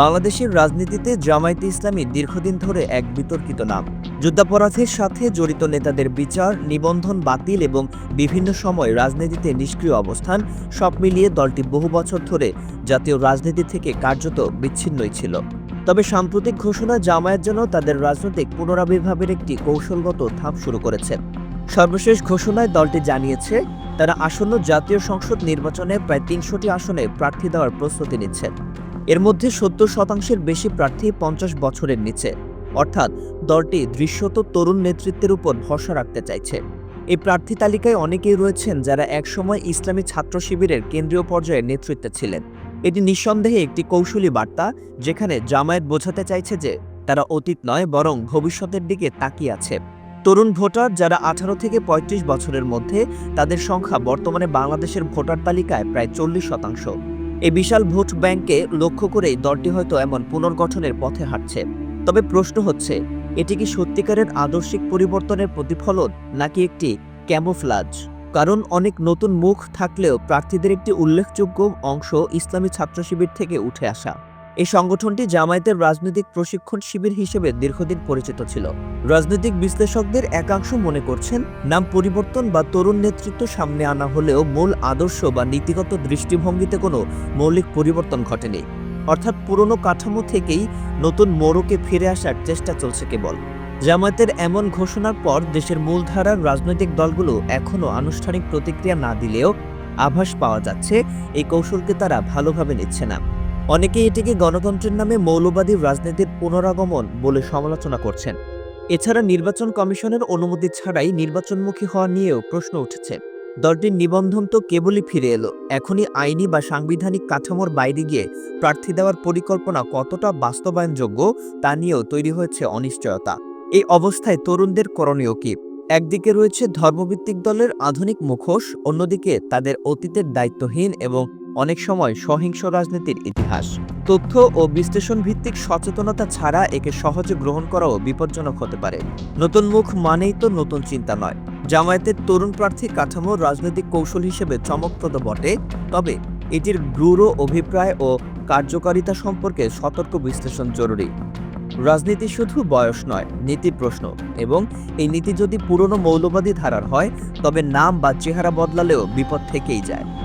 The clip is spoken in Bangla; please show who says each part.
Speaker 1: বাংলাদেশের রাজনীতিতে জামায়াতে ইসলামী দীর্ঘদিন ধরে এক বিতর্কিত নাম। যুদ্ধাপরাধের সাথে জড়িত নেতাদের বিচার, নিবন্ধন বাতিল এবং বিভিন্ন সময় রাজনীতিতে নিষ্ক্রিয় অবস্থান সব মিলিয়ে দলটি বহু বছর ধরে জাতীয় রাজনীতি থেকে কার্যত বিচ্ছিন্নই ছিল। তবে সাম্প্রতিক ঘোষণা জামায়াত যেন তাদের রাজনৈতিক পুনরাবির্ভাবের একটি কৌশলগত ধাপ শুরু করেছে। সর্বশেষ ঘোষণায় দলটি জানিয়েছে, তারা আসন্ন জাতীয় সংসদ নির্বাচনে প্রায় তিনশোটি আসনে প্রার্থী দেওয়ার প্রস্তুতি নিচ্ছে। এর মধ্যে সত্তর শতাংশের বেশি প্রার্থী পঞ্চাশ বছরের নিচে। অর্থাৎ দলটি দৃশ্যত তরুণ নেতৃত্বের উপর ভরসা রাখতে চাইছে। এই প্রার্থী তালিকায় অনেকেই রয়েছেন যারা একসময় ইসলামী ছাত্র শিবিরের কেন্দ্রীয় পর্যায়ে নেতৃত্বে ছিলেন। এটি নিঃসন্দেহে একটি কৌশলী বার্তা, যেখানে জামায়াত বোঝাতে চাইছে যে তারা অতীত নয়, বরং ভবিষ্যতের দিকে তাকিয়ে আছে। তরুণ ভোটার যারা আঠারো থেকে ৩৫ বছরের মধ্যে, তাদের সংখ্যা বর্তমানে বাংলাদেশের ভোটার তালিকায় প্রায় চল্লিশ শতাংশ। এই বিশাল ভোট ব্যাংকে লক্ষ্য করেই দলটি হয়তো এমন পুনর্গঠনের পথে হাঁটছে। তবে প্রশ্ন হচ্ছে, এটি কি সত্যিকারের আদর্শিক পরিবর্তনের প্রতিফলন নাকি একটি ক্যামোফ্লাজ? কারণ অনেক নতুন মুখ থাকলেও প্রার্থীদের একটি উল্লেখযোগ্য অংশ ইসলামী ছাত্র শিবির থেকে উঠে আসা। এই সংগঠনটি জামায়াতের রাজনৈতিক প্রশিক্ষণ শিবির হিসেবে দীর্ঘদিন পরিচিত ছিল। রাজনৈতিক বিশ্লেষকদের একাংশ মনে করছেন, নাম পরিবর্তন বা তরুণ নেতৃত্ব সামনে আনা হলেও মূল আদর্শ বা নীতিগত দৃষ্টিভঙ্গিতে কোনো মৌলিক পরিবর্তন ঘটেনি। অর্থাৎ পুরনো কাঠামো থেকেই নতুন মোড়কে ফিরে আসার চেষ্টা চলছে কেবল। জামায়াতের এমন ঘোষণার পর দেশের মূলধারার রাজনৈতিক দলগুলো এখনও আনুষ্ঠানিক প্রতিক্রিয়া না দিলেও আভাস পাওয়া যাচ্ছে, এই কৌশলকে তারা ভালোভাবে নিচ্ছে না। অনেকে এটিকে গণতন্ত্রের নামে মৌলবাদী রাজনীতির পুনরাগমন বলে সমালোচনা করছেন। এছাড়া নির্বাচন কমিশনের অনুমতি ছাড়াই নির্বাচনমুখী হওয়া নিয়েও প্রশ্ন উঠেছে। দলটির নিবন্ধন তো কেবলই ফিরে এলো। এখনই আইনি বা সাংবিধানিক কাঠামোর বাইরে গিয়ে প্রার্থী দেওয়ার পরিকল্পনা কতটা বাস্তবায়নযোগ্য তা নিয়েও তৈরি হয়েছে অনিশ্চয়তা। এই অবস্থায় তরুণদের করণীয় কি? একদিকে রয়েছে ধর্মভিত্তিক দলের আধুনিক মুখোশ, অন্যদিকে তাদের অতীতের দায়িত্বহীন এবং অনেক সময় সহিংস রাজনীতির ইতিহাস। তথ্য ও বিশ্লেষণ ভিত্তিক সচেতনতা ছাড়া একে সহজে গ্রহণ করাও বিপজ্জনক হতে পারে। নতুন মুখ মানেই তো নতুন চিন্তা নয়। জামায়াতের তরুণ প্রার্থী কাঠামো রাজনৈতিক কৌশল হিসেবে চমকপ্রদ বটে, তবে এটির গূঢ় অভিপ্রায় ও কার্যকারিতা সম্পর্কে সতর্ক বিশ্লেষণ জরুরি। রাজনীতি শুধু বয়স নয়, নীতি প্রশ্ন, এবং এই নীতি যদি পুরনো মৌলবাদী ধারার হয়, তবে নাম বা চেহারা বদলালেও বিপদ থেকেই যায়।